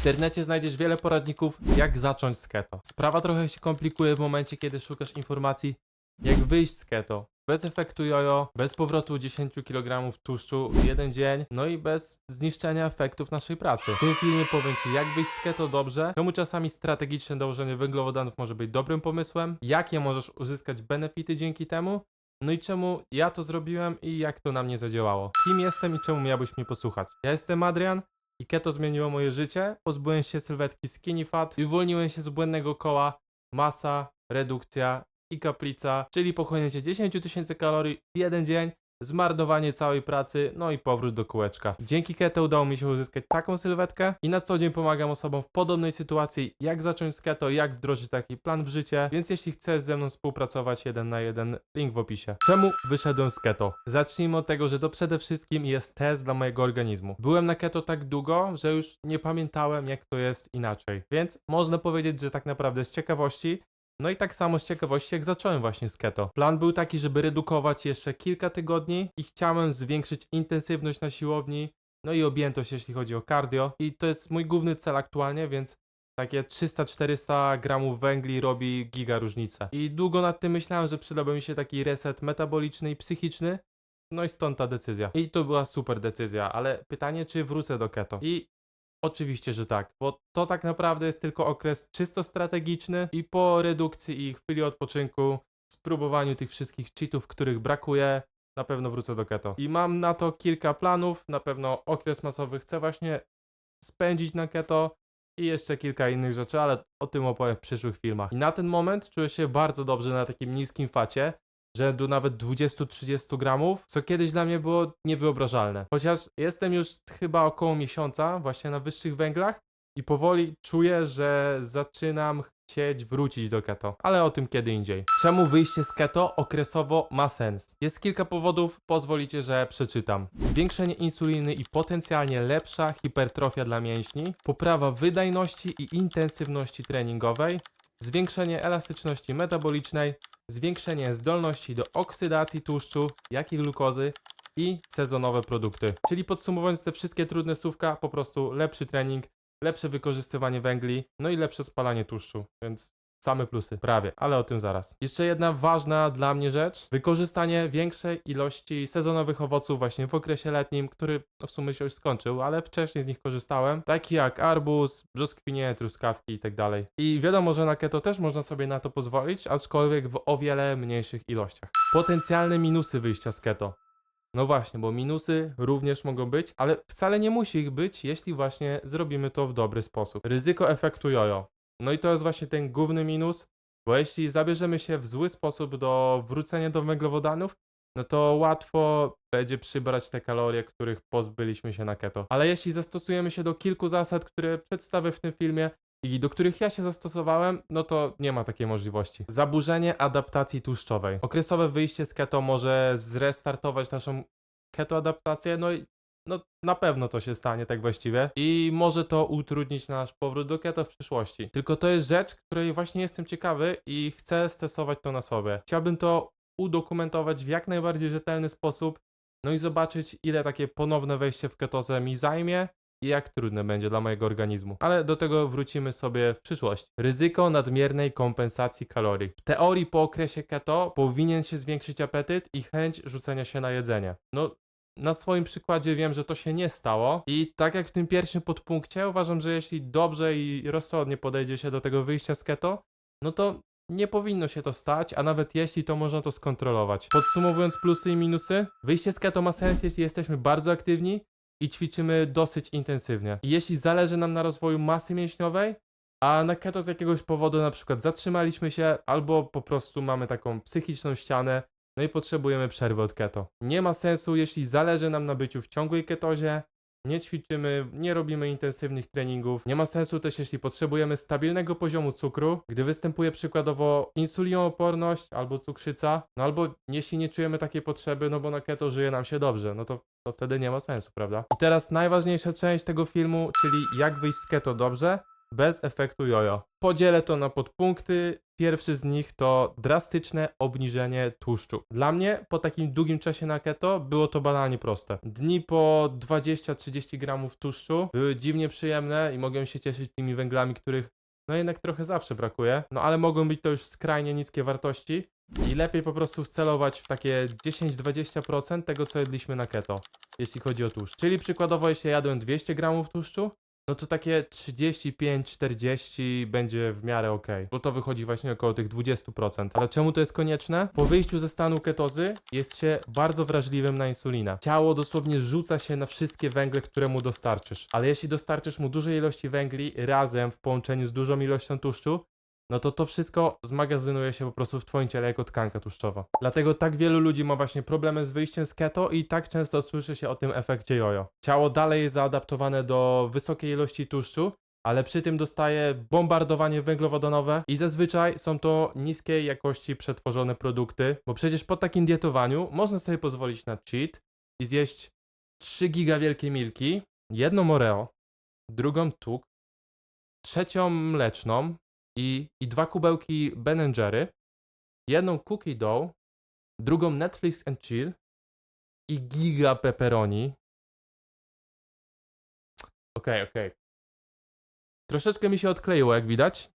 internecie znajdziesz wiele poradników, jak zacząć z keto. Sprawa trochę się komplikuje w momencie, kiedy szukasz informacji, jak wyjść z keto. Bez efektu jojo, bez powrotu 10 kg tłuszczu w jeden dzień, no i bez zniszczenia efektów naszej pracy. W tym filmie powiem Ci, jak wyjść z keto dobrze, czemu czasami strategiczne dołożenie węglowodanów może być dobrym pomysłem, jakie możesz uzyskać benefity dzięki temu, no i czemu ja to zrobiłem i jak to na mnie zadziałało. Kim jestem i czemu miałbyś mnie posłuchać? Ja jestem Adrian i keto zmieniło moje życie. Pozbyłem się sylwetki skinny fat. I uwolniłem się z błędnego koła. Masa, redukcja i kaplica, czyli pochłonięcie 10 tysięcy kalorii w jeden dzień, zmarnowanie całej pracy, no i powrót do kółeczka. Dzięki keto udało mi się uzyskać taką sylwetkę i na co dzień pomagam osobom w podobnej sytuacji, jak zacząć z keto, jak wdrożyć taki plan w życie, więc jeśli chcesz ze mną współpracować jeden na jeden, link w opisie. Czemu wyszedłem z keto? Zacznijmy od tego, że to przede wszystkim jest test dla mojego organizmu. Byłem na keto tak długo, że już nie pamiętałem jak to jest inaczej, więc można powiedzieć, że tak naprawdę z ciekawości no i tak samo z ciekawości, jak zacząłem właśnie z keto. Plan był taki, żeby redukować jeszcze kilka tygodni i chciałem zwiększyć intensywność na siłowni, no i objętość, jeśli chodzi o cardio. I to jest mój główny cel aktualnie, więc takie 300-400 gramów węgli robi giga różnicę. I długo nad tym myślałem, że przydałby mi się taki reset metaboliczny i psychiczny, no i stąd ta decyzja. I to była super decyzja, ale pytanie, czy wrócę do keto? I Oczywiście, że tak, bo to tak naprawdę jest tylko okres czysto strategiczny i po redukcji i chwili odpoczynku, spróbowaniu tych wszystkich cheatów, których brakuje, na pewno wrócę do keto. I mam na to kilka planów, na pewno okres masowy chcę właśnie spędzić na keto i jeszcze kilka innych rzeczy, ale o tym opowiem w przyszłych filmach. I na ten moment czuję się bardzo dobrze na takim niskim facie, rzędu nawet 20-30 gramów, co kiedyś dla mnie było niewyobrażalne. Chociaż jestem już chyba około miesiąca właśnie na wyższych węglach i powoli czuję, że zaczynam chcieć wrócić do keto, ale o tym kiedy indziej. Czemu wyjście z keto okresowo ma sens? Jest kilka powodów, pozwolicie, że przeczytam. Zwiększenie insuliny i potencjalnie lepsza hipertrofia dla mięśni, poprawa wydajności i intensywności treningowej, zwiększenie elastyczności metabolicznej, zwiększenie zdolności do oksydacji tłuszczu, jak i glukozy i sezonowe produkty. Czyli podsumowując te wszystkie trudne słówka, po prostu lepszy trening, lepsze wykorzystywanie węgli, no i lepsze spalanie tłuszczu, więc same plusy, prawie, ale o tym zaraz. Jeszcze jedna ważna dla mnie rzecz, wykorzystanie większej ilości sezonowych owoców właśnie w okresie letnim, który no, w sumie się już skończył, ale wcześniej z nich korzystałem, takie jak arbuz, brzoskwinie, truskawki i tak. I wiadomo, że na keto też można sobie na to pozwolić, aczkolwiek w o wiele mniejszych ilościach. Potencjalne minusy wyjścia z keto. No właśnie, bo minusy również mogą być, ale wcale nie musi ich być, jeśli właśnie zrobimy to w dobry sposób. Ryzyko efektu jojo. No i to jest właśnie ten główny minus, bo jeśli zabierzemy się w zły sposób do wrócenia do węglowodanów, no to łatwo będzie przybrać te kalorie, których pozbyliśmy się na keto. Ale jeśli zastosujemy się do kilku zasad, które przedstawię w tym filmie i do których ja się zastosowałem, no to nie ma takiej możliwości. Zaburzenie adaptacji tłuszczowej. Okresowe wyjście z keto może zrestartować naszą ketoadaptację, no i no na pewno to się stanie tak właściwie i może to utrudnić nasz powrót do keto w przyszłości. Tylko to jest rzecz, której właśnie jestem ciekawy i chcę stestować to na sobie. Chciałbym to udokumentować w jak najbardziej rzetelny sposób, no i zobaczyć ile takie ponowne wejście w ketozę mi zajmie i jak trudne będzie dla mojego organizmu. Ale do tego wrócimy sobie w przyszłości. Ryzyko nadmiernej kompensacji kalorii. W teorii po okresie keto powinien się zwiększyć apetyt i chęć rzucenia się na jedzenie. No na swoim przykładzie wiem, że to się nie stało. I tak jak w tym pierwszym podpunkcie, uważam, że jeśli dobrze i rozsądnie podejdzie się do tego wyjścia z keto, no to nie powinno się to stać, a nawet jeśli, to można to skontrolować. Podsumowując plusy i minusy, wyjście z keto ma sens, jeśli jesteśmy bardzo aktywni i ćwiczymy dosyć intensywnie. I jeśli zależy nam na rozwoju masy mięśniowej, a na keto z jakiegoś powodu na przykład zatrzymaliśmy się, albo po prostu mamy taką psychiczną ścianę, no i potrzebujemy przerwy od keto. Nie ma sensu, jeśli zależy nam na byciu w ciągłej ketozie, nie ćwiczymy, nie robimy intensywnych treningów. Nie ma sensu też, jeśli potrzebujemy stabilnego poziomu cukru, gdy występuje przykładowo insulinooporność albo cukrzyca, no albo jeśli nie czujemy takiej potrzeby, no bo na keto żyje nam się dobrze, no to, to wtedy nie ma sensu, prawda? I teraz najważniejsza część tego filmu, czyli jak wyjść z keto dobrze, bez efektu jojo. Podzielę to na podpunkty. Pierwszy z nich to drastyczne obniżenie tłuszczu. Dla mnie po takim długim czasie na keto było to banalnie proste. Dni po 20-30 gramów tłuszczu były dziwnie przyjemne i mogłem się cieszyć tymi węglami, których no jednak trochę zawsze brakuje, no ale mogą być to już skrajnie niskie wartości i lepiej po prostu wcelować w takie 10-20% tego, co jedliśmy na keto, jeśli chodzi o tłuszcz. Czyli przykładowo, jeśli jadłem 200 gramów tłuszczu, no to takie 35-40 będzie w miarę ok, bo to wychodzi właśnie około tych 20%. Ale czemu to jest konieczne? Po wyjściu ze stanu ketozy jest się bardzo wrażliwym na insulinę. Ciało dosłownie rzuca się na wszystkie węgle, które mu dostarczysz. Ale jeśli dostarczysz mu dużej ilości węgli razem w połączeniu z dużą ilością tłuszczu, no to to wszystko zmagazynuje się po prostu w twoim ciele jako tkanka tłuszczowa. Dlatego tak wielu ludzi ma właśnie problemy z wyjściem z keto i tak często słyszy się o tym efekcie jojo. Ciało dalej jest zaadaptowane do wysokiej ilości tłuszczu, ale przy tym dostaje bombardowanie węglowodanowe i zazwyczaj są to niskiej jakości przetworzone produkty, bo przecież po takim dietowaniu można sobie pozwolić na cheat i zjeść 3 giga wielkie milki, jedną Oreo, drugą tuk, trzecią mleczną i, i dwa kubełki Ben Jerry, jedną cookie dough, drugą Netflix and chill i giga pepperoni. Okej, okej. Troszeczkę mi się odkleiło, jak widać,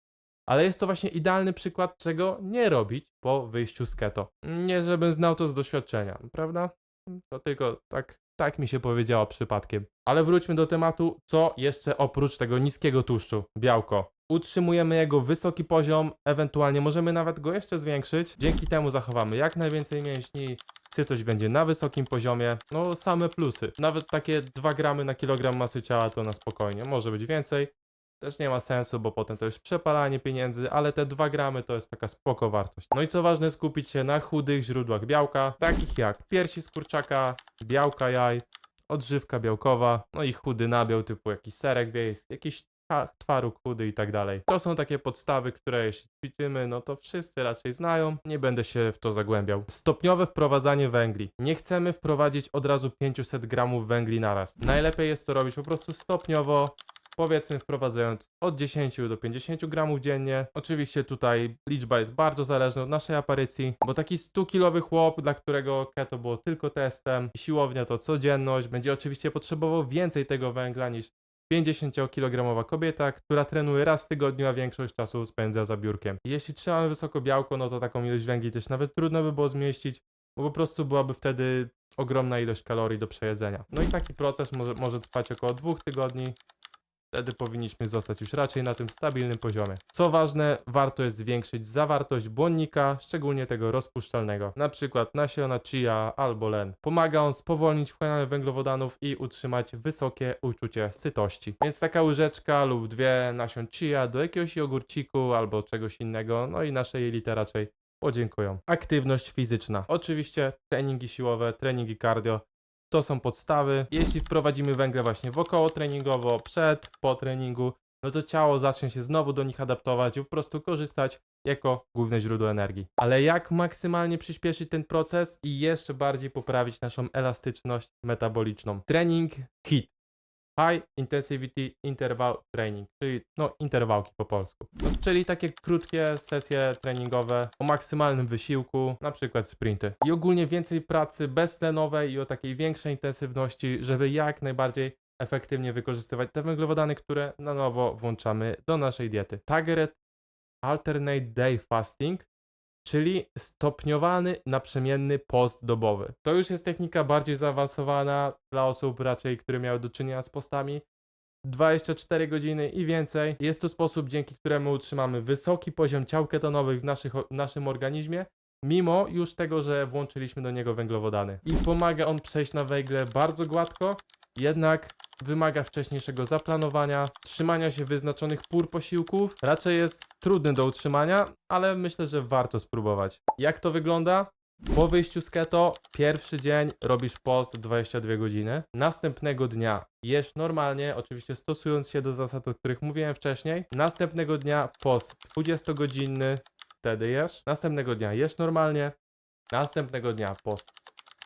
ale jest to właśnie idealny przykład, czego nie robić po wyjściu z keto. Nie, żebym znał to z doświadczenia, prawda? To tylko tak, tak mi się powiedziało przypadkiem. Ale wróćmy do tematu, co jeszcze oprócz tego niskiego tłuszczu, białko. Utrzymujemy jego wysoki poziom, ewentualnie możemy nawet go jeszcze zwiększyć. Dzięki temu zachowamy jak najwięcej mięśni, sytość będzie na wysokim poziomie. No, same plusy. Nawet takie 2 gramy na kilogram masy ciała to na spokojnie. Może być więcej. Też nie ma sensu, bo potem to już przepalanie pieniędzy, ale te 2 gramy to jest taka spoko wartość. No i co ważne, skupić się na chudych źródłach białka, takich jak piersi z kurczaka, białka jaj, odżywka białkowa, no i chudy nabiał typu jakiś serek wiejski, jakiś twaróg chudy i tak dalej. To są takie podstawy, które jeśli ćwiczymy, no to wszyscy raczej znają. Nie będę się w to zagłębiał. Stopniowe wprowadzanie węgli. Nie chcemy wprowadzić od razu 500 gramów węgli naraz. Najlepiej jest to robić po prostu stopniowo, powiedzmy wprowadzając od 10 do 50 gramów dziennie. Oczywiście tutaj liczba jest bardzo zależna od naszej aparycji, bo taki 100-kilowy chłop, dla którego keto było tylko testem, siłownia to codzienność, będzie oczywiście potrzebował więcej tego węgla niż 50-kilogramowa kobieta, która trenuje raz w tygodniu, a większość czasu spędza za biurkiem. Jeśli trzymamy wysoko białko, no to taką ilość węgli też nawet trudno by było zmieścić, bo po prostu byłaby wtedy ogromna ilość kalorii do przejedzenia. No i taki proces może, może trwać około dwóch tygodni. Wtedy powinniśmy zostać już raczej na tym stabilnym poziomie. Co ważne, warto jest zwiększyć zawartość błonnika, szczególnie tego rozpuszczalnego, na przykład nasiona chia albo len. Pomaga on spowolnić wchłanianie węglowodanów i utrzymać wysokie uczucie sytości. Więc taka łyżeczka lub dwie nasion chia do jakiegoś jogurciku albo czegoś innego, no i nasze jelita raczej podziękują. Aktywność fizyczna. Oczywiście treningi siłowe, treningi cardio, to są podstawy. Jeśli wprowadzimy węgle właśnie wokoło treningowo, przed, po treningu, no to ciało zacznie się znowu do nich adaptować i po prostu korzystać jako główne źródło energii. Ale jak maksymalnie przyspieszyć ten proces i jeszcze bardziej poprawić naszą elastyczność metaboliczną? Trening HIIT. High Intensivity Interval Training, czyli no interwałki po polsku. Czyli takie krótkie sesje treningowe o maksymalnym wysiłku, na przykład sprinty. I ogólnie więcej pracy beztlenowej i o takiej większej intensywności, żeby jak najbardziej efektywnie wykorzystywać te węglowodany, które na nowo włączamy do naszej diety. Target Alternate Day Fasting, czyli stopniowany naprzemienny post dobowy. To już jest technika bardziej zaawansowana dla osób raczej, które miały do czynienia z postami 24 godziny i więcej. Jest to sposób, dzięki któremu utrzymamy wysoki poziom ciał ketonowych w, naszych, w naszym organizmie, mimo już tego, że włączyliśmy do niego węglowodany. I pomaga on przejść na węgle bardzo gładko, jednak wymaga wcześniejszego zaplanowania, trzymania się wyznaczonych pór posiłków. Raczej jest trudny do utrzymania, ale myślę, że warto spróbować. Jak to wygląda? Po wyjściu z keto, pierwszy dzień robisz post 22 godziny, następnego dnia jesz normalnie, oczywiście stosując się do zasad, o których mówiłem wcześniej. Następnego dnia post 20-godzinny, wtedy jesz. Następnego dnia jesz normalnie, następnego dnia post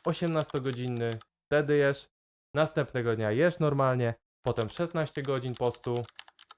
18-godzinny, wtedy jesz. Następnego dnia jesz normalnie, potem 16 godzin postu,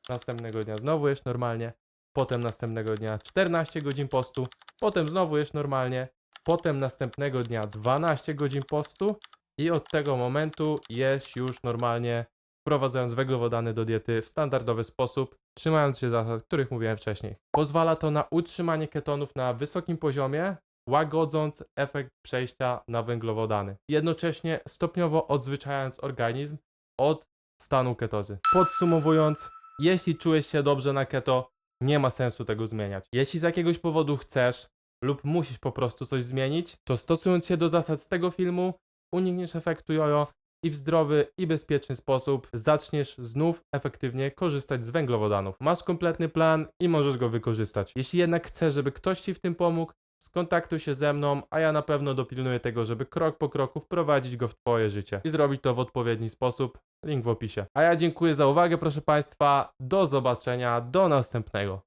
następnego dnia znowu jesz normalnie, potem następnego dnia 14 godzin postu, potem znowu jesz normalnie, potem następnego dnia 12 godzin postu i od tego momentu jesz już normalnie, wprowadzając węglowodany do diety w standardowy sposób, trzymając się zasad, których mówiłem wcześniej. Pozwala to na utrzymanie ketonów na wysokim poziomie, łagodząc efekt przejścia na węglowodany. Jednocześnie stopniowo odzwyczajając organizm od stanu ketozy. Podsumowując, jeśli czujesz się dobrze na keto, nie ma sensu tego zmieniać. Jeśli z jakiegoś powodu chcesz lub musisz po prostu coś zmienić, to stosując się do zasad z tego filmu, unikniesz efektu jojo i w zdrowy i bezpieczny sposób zaczniesz znów efektywnie korzystać z węglowodanów. Masz kompletny plan i możesz go wykorzystać. Jeśli jednak chcesz, żeby ktoś Ci w tym pomógł, skontaktuj się ze mną, a ja na pewno dopilnuję tego, żeby krok po kroku wprowadzić go w Twoje życie i zrobić to w odpowiedni sposób. Link w opisie. A ja dziękuję za uwagę, proszę Państwa. Do zobaczenia, do następnego.